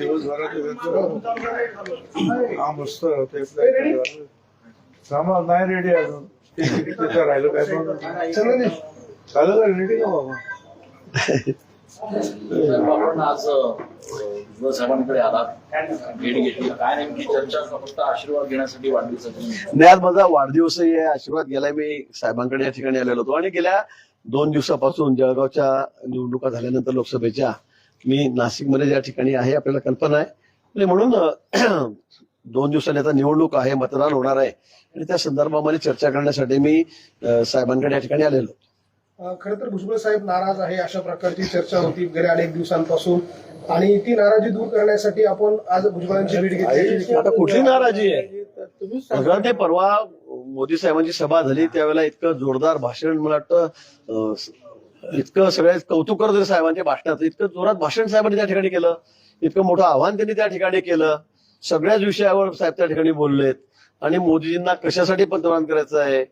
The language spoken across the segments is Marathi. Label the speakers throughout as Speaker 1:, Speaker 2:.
Speaker 1: दिवसभरात हा ते सामान नाही रेडी अजून राहिलं काय चालू चालू का रेडी का बाबा
Speaker 2: आज साहेबांकडे आलात भेट घेतली काय नेमकी चर्चा फक्त आशीर्वाद घेण्यासाठी वाढदिवसाची
Speaker 3: नाही आज माझा वाढदिवसही आहे. आशीर्वाद गेला मी साहेबांकडे या ठिकाणी आलेलो होतो. आणि गेल्या दोन दिवसापासून जळगावच्या निवडणुका झाल्यानंतर लोकसभेच्या मी नाशिकमध्ये ज्या ठिकाणी आहे आपल्याला कल्पना आहे. आणि म्हणून दोन दिवसांनी आता निवडणूक आहे मतदान होणार आहे. आणि त्या संदर्भामध्ये चर्चा करण्यासाठी मी साहेबांकडे या ठिकाणी आलेलो.
Speaker 4: खर तर भुजबळ साहेब नाराज आहे अशा प्रकारची चर्चा होती गेल्या अनेक दिवसांपासून. आणि ती नाराजी दूर करण्यासाठी आपण आज भुजबळांची भेट घेतली.
Speaker 3: आता कुठली नाराजी आहे? ते परवा मोदी साहेबांची सभा झाली त्यावेळेला इतकं जोरदार भाषण मला वाटतं इतकं सगळे कौतुक करत होते साहेबांच्या भाषणाचं इतकं जोरात भाषण साहेबांनी त्या ठिकाणी केलं इतकं मोठं आव्हान त्यांनी त्या ठिकाणी केलं सगळ्याच विषयावर साहेब त्या ठिकाणी बोललेत. आणि मोदीजींना कशासाठी पंतप्रधान करायचं आहे?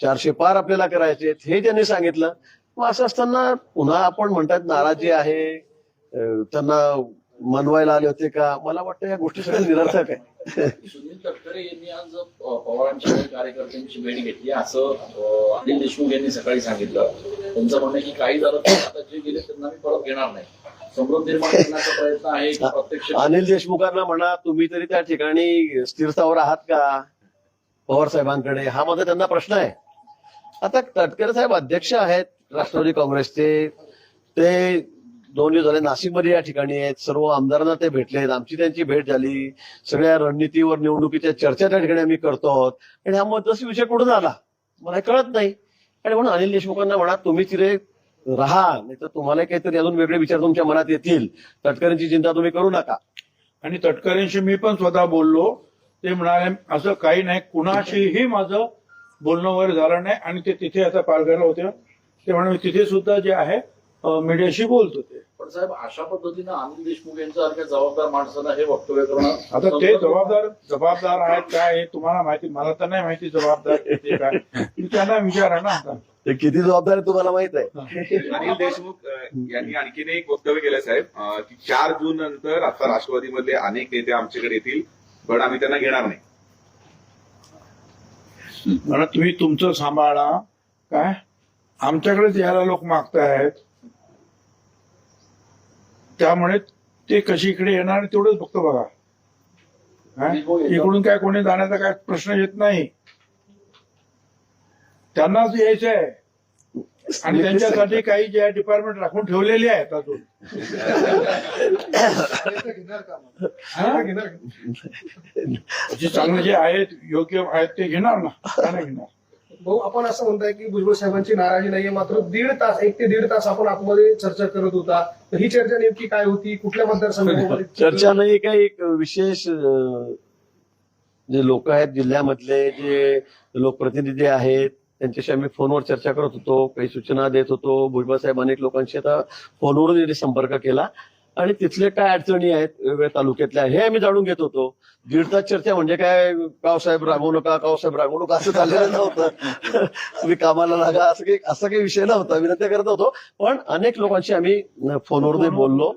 Speaker 3: चारशे पार आपल्याला करायचे हे त्यांनी सांगितलं. मग असं असताना पुन्हा आपण म्हणतात नाराजी आहे. त्यांना मनवायला आले होते का? मला वाटतं या गोष्टी सगळ्या निरर्थक आहे
Speaker 2: सुनील तटकरे यांनी आज पवारांच्या कार्यकर्त्यांची भेट घेतली. असं अनिल देशमुख यांनी सकाळी सांगितलं. त्यांचं म्हणणं की काही झालं तर आता जे गेले त्यांना मी परत घेणार नाही. समृद्ध निर्माण करण्याचा प्रयत्न आहे की प्रत्यक्ष
Speaker 3: अनिल देशमुखांना म्हणा तुम्ही तरी त्या ठिकाणी स्थिरतावर आहात का? पवार साहेबांकडे. हा माझा त्यांना प्रश्न आहे. आता तटकरे साहेब अध्यक्ष आहेत राष्ट्रवादी काँग्रेसचे. ते दोन दिवस झाले नाशिकमध्ये या ठिकाणी आहेत. सर्व आमदारांना ते भेटले आहेत. आमची त्यांची भेट झाली. सगळ्या रणनीतीवर निवडणुकीच्या चर्चा त्या ठिकाणी आम्ही करतो आहोत. आणि हा मदस विषय कुठून आला? मला हे कळत नाही. आणि म्हणून अनिल देशमुखांना म्हणा तुम्ही तिथे राहा नाही तर तुम्हाला काहीतरी अजून वेगळे विचार तुमच्या मनात येतील. तटकरेंची चिंता तुम्ही करू नका.
Speaker 1: आणि तटकरेंशी मी पण स्वतः बोललो. ते म्हणाले असं काही नाही कुणाशीही माझं बोलणं वगैरे झालं नाही. आणि ते तिथे आता पालघरला होते. ते म्हणाले तिथे सुद्धा जे आहे मीडियाशी बोलत होते.
Speaker 2: पण साहेब अशा पद्धतीनं अनिल देशमुख यांच्यासारख्या जबाबदार माणसानं हे वक्तव्य करणं
Speaker 1: आता ते जबाबदार जबाबदार आहेत काय हे तुम्हाला माहिती मला तर नाही माहिती जबाबदार ते काय. तुम्ही त्यांना विचारा ना आता.
Speaker 3: ते किती जबाबदार आहे तुम्हाला माहीत आहे?
Speaker 5: अनिल देशमुख यांनी आणखीन एक वक्तव्य केलं साहेब. की चार जून नंतर आता राष्ट्रवादीमधले अनेक नेते आमच्याकडे येतील पण आम्ही त्यांना घेणार नाही.
Speaker 1: म्हणून तुम्ही तुमचं सांभाळा. काय? आमच्याकडेच यायला लोक मागतायत. त्यामुळे ते कशी इकडे येणार तेवढंच फक्त बघा? इकडून काय कोणी जाण्याचा काय प्रश्न येत नाही. त्यांनाच यायचं आहे. आणि त्यांच्यासाठी काही जे डिपार्टमेंट राखून ठेवलेले आहेत अजून. हा?
Speaker 4: घेणार
Speaker 1: जे चांगले जे आहेत योग्य आहेत ते घेणार ना. का नाही घेणार.
Speaker 4: भाऊ आपण असं म्हणताय की भुजबळ साहेबांची नाराजी नाहीये मात्र दीड तास एक ते दीड तास आपण आतमध्ये चर्चा करत होता. तर ही चर्चा नेमकी काय होती? कुठल्या मतदारसंघामध्ये
Speaker 3: चर्चा नाही काही एक विशेष जे लोक आहेत जिल्ह्यामधले जे लोकप्रतिनिधी आहेत त्यांच्याशी आम्ही फोनवर चर्चा करत होतो काही सूचना देत होतो. भुजबळ साहेब अनेक लोकांशी आता फोनवरून संपर्क केला. आणि तिथले काय अडचणी आहेत वेगवेगळ्या तालुक्यातल्या हे आम्ही जाणून घेत होतो. दीड तास चर्चा म्हणजे काय कावसाहेब रागवू नका कावसाहेब रागवू नका असं चाललेलं नव्हतं. तुम्ही कामाला लागा असं काही असा काही विषय नव्हता विनंती करत होतो. पण अनेक लोकांशी आम्ही फोनवरून बोललो.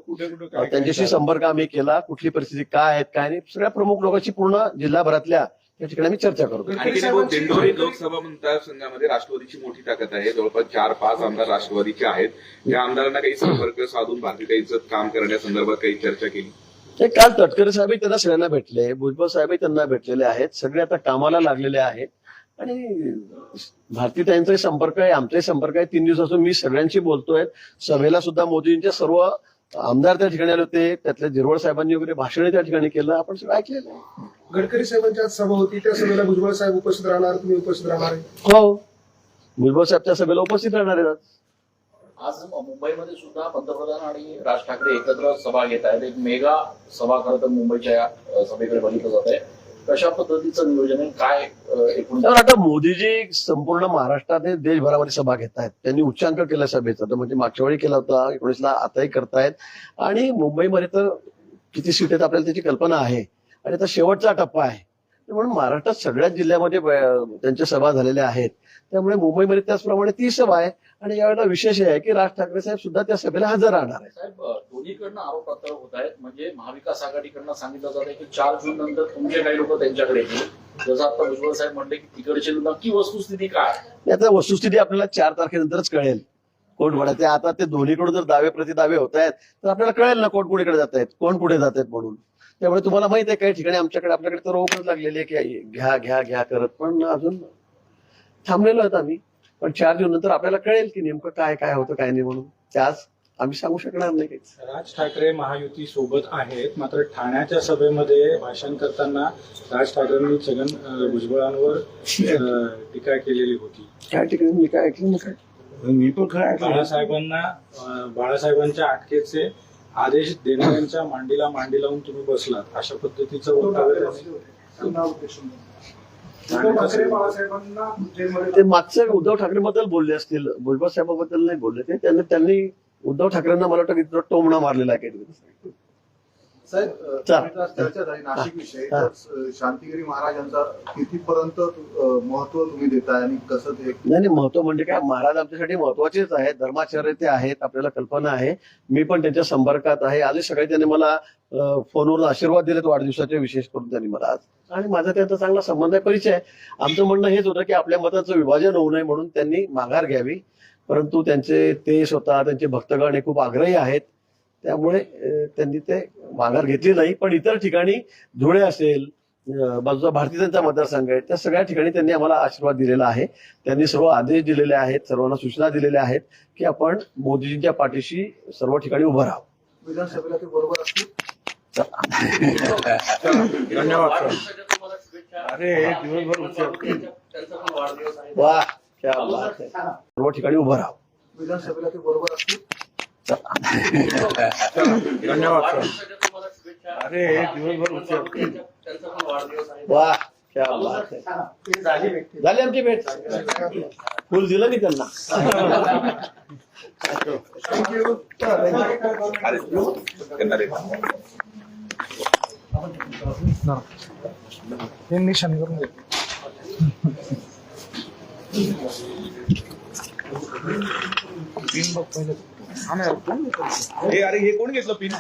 Speaker 3: त्यांच्याशी संपर्क आम्ही केला कुठली परिस्थिती काय आहेत काय नाही. सगळ्या प्रमुख लोकांची पूर्ण जिल्हाभरातल्या या ठिकाणी आम्ही चर्चा
Speaker 5: भाऊ, दिंडोरी लोकसभा मतदारसंघामध्ये राष्ट्रवादीची मोठी ताकद आहे. जवळपास चार पाच आमदार राष्ट्रवादीचे आहेत. त्या आमदारांना काही संपर्क साधून भारतीय काम करण्यासंदर्भात काही चर्चा केली.
Speaker 3: ते काल तटकरे साहेबही त्यांना सगळ्यांना भेटले. भुजबळ साहेबही त्यांना भेटलेले आहेत. सगळे आता कामाला लागलेले आहेत. आणि भारतीताईंचाही संपर्क आहे आमचाही संपर्क आहे. तीन दिवसापासून मी सगळ्यांशी बोलतोय. सभेला सुद्धा मोदींचे सर्व आमदार त्या ठिकाणी आले होते. त्यातल्या जिरवळ साहेबांनी वगैरे भाषण त्या ठिकाणी केलं. आपण सगळं ऐकलेलं आहे.
Speaker 4: गडकरी साहेबांची आज सभा होती त्या सभेला भुजबळ साहेब उपस्थित राहणार तुम्ही उपस्थित राहणार आहे.
Speaker 3: हो. भुजबळ साहेब त्या सभेला उपस्थित राहणार आहेत
Speaker 2: आज. मुंबईमध्ये सुद्धा पंतप्रधान आणि राज ठाकरे एकत्र सभा घेत आहेत. एक मेगा सभा खरं तर मुंबईच्या अ, सभेकडे बघितलं जात आहे. कशा पद्धतीचं नियोजन आहे? काय अ, एकूण
Speaker 3: तर आता मोदीजी संपूर्ण महाराष्ट्रात देशभरामध्ये सभा घेत आहेत. त्यांनी उच्चांक केला सभेचा. तर म्हणजे मागच्या वेळी केला होता एकोणीसला आताही करतायत. आणि मुंबईमध्ये तर किती सीट आहेत आपल्याला त्याची कल्पना आहे. आणि आता शेवटचा टप्पा आहे. म्हणून महाराष्ट्रात सगळ्याच जिल्ह्यामध्ये त्यांच्या सभा झालेल्या आहेत. त्यामुळे मुंबईमध्ये त्याचप्रमाणे ती सभा आहे. आणि यावेळेला विशेष हे आहे की राज ठाकरे साहेब सुद्धा त्या सभेला हजर राहणार आहेत.
Speaker 2: साहेब दोन्हीकडनं आरोप प्रत्यारोप होत आहेत. म्हणजे महाविकास आघाडीकडनं सांगितलं जात आहे की चार जून नंतर तुमचे काही लोक त्यांच्याकडे येतील. जसं आता भुजबळ साहेब म्हणले की तिकडची नक्की वस्तुस्थिती काय
Speaker 3: आता वस्तुस्थिती आपल्याला चार तारखेनंतरच कळेल. कोण ते आता ते दोन्हीकडून जर दावे प्रतिदावे होत आहेत तर आपल्याला कळेल ना कोण कुणीकडे जात आहेत कोण पुढे जात आहेत म्हणून. त्यामुळे तुम्हाला माहिती आहे काही ठिकाणी आमच्याकडे आपल्याकडे तर रोपच लागलेली आहे की घ्या घ्या घ्या करत पण अजून थांबलेलो आहेत आम्ही. पण चार जून नंतर आपल्याला कळेल की नेमकं काय काय होतं काय नाही म्हणून. त्याच आम्ही सांगू शकणार नाही काहीच.
Speaker 6: राज ठाकरे महायुती सोबत आहेत मात्र ठाण्याच्या सभेमध्ये भाषण करताना राज ठाकरेंनी छगन भुजबळांवर टीका केलेली होती.
Speaker 3: काय ठिकाणी मी काय ऐकलं नाही काय?
Speaker 1: मी पण खरं ऐकलं
Speaker 6: बाळासाहेबांना बाळासाहेबांच्या अटकेचे आदेश देणाऱ्यांच्या मांडीला मांडी लावून तुम्ही बसलात अशा पद्धतीचं वक्तव्य
Speaker 3: ते मागचं उद्धव ठाकरे बद्दल बोलले असतील भुजबळ साहेबाबद्दल नाही बोलले ते त्यांनी त्यांनी उद्धव ठाकरेंना मला वाटतं की टोमणा मारलेला आहे
Speaker 7: साहेब
Speaker 3: चा.
Speaker 7: अं, आज चर्चा झाली नाशिक विषयी. तर अं, शांतिगिरी महाराजांचा कितीपर्यंत महत्त्व तुम्ही देताय आणि कसं ते
Speaker 3: नाही नाही महत्त्व म्हणजे काय? महाराज आमच्यासाठी महत्वाचेच आहेत धर्माचार्य ते आहेत आपल्याला कल्पना आहे. मी पण त्यांच्या संपर्कात आहे. आजही सकाळी त्यांनी मला फोनवर आशीर्वाद दिलेत वाढदिवसाचे विशेष करून त्यांनी मला आज. आणि माझा त्यांचा चांगला संबंध आहे परिचय आमचं म्हणणं हेच होतं की आपल्या मताचं विभाजन होऊ नये म्हणून त्यांनी माघार घ्यावी. परंतु त्यांचे ते स्वतः त्यांचे भक्तगण हे खूप आग्रही आहेत. त्यामुळे त्यांनी ते माघार घेतली नाही पण इतर ठिकाणी धुळे असेल बाजूचा भारतीय जनता मतदारसंघ आहे त्या सगळ्या ठिकाणी त्यांनी आम्हाला आशीर्वाद दिलेला आहे त्यांनी सर्व आदेश दिलेले आहेत सर्वांना सूचना दिलेल्या आहेत की आपण मोदीजींच्या पाठीशी सर्व ठिकाणी उभं राहावं
Speaker 7: विधानसभेला ते बरोबर असतील
Speaker 1: धन्यवाद सर
Speaker 2: वाढदिवसाच्या तुम्हाला शुभेच्छा.
Speaker 1: अरे, हे दिवसभर उशीर.
Speaker 2: त्यांचा पण वाढदिवस आहे
Speaker 3: वा क्या बात है. सर्व ठिकाणी उभं राहावं
Speaker 7: विधानसभेला ते बरोबर असतील
Speaker 1: धन्यवाद सर अरे, दिवसभर
Speaker 3: वा क्या बात है. झाली आमची भेट फुल दिलं मी त्यांना
Speaker 5: अरे, त्यांना
Speaker 4: करून घे.
Speaker 5: हे अरे हे कोण घेतलं पिन?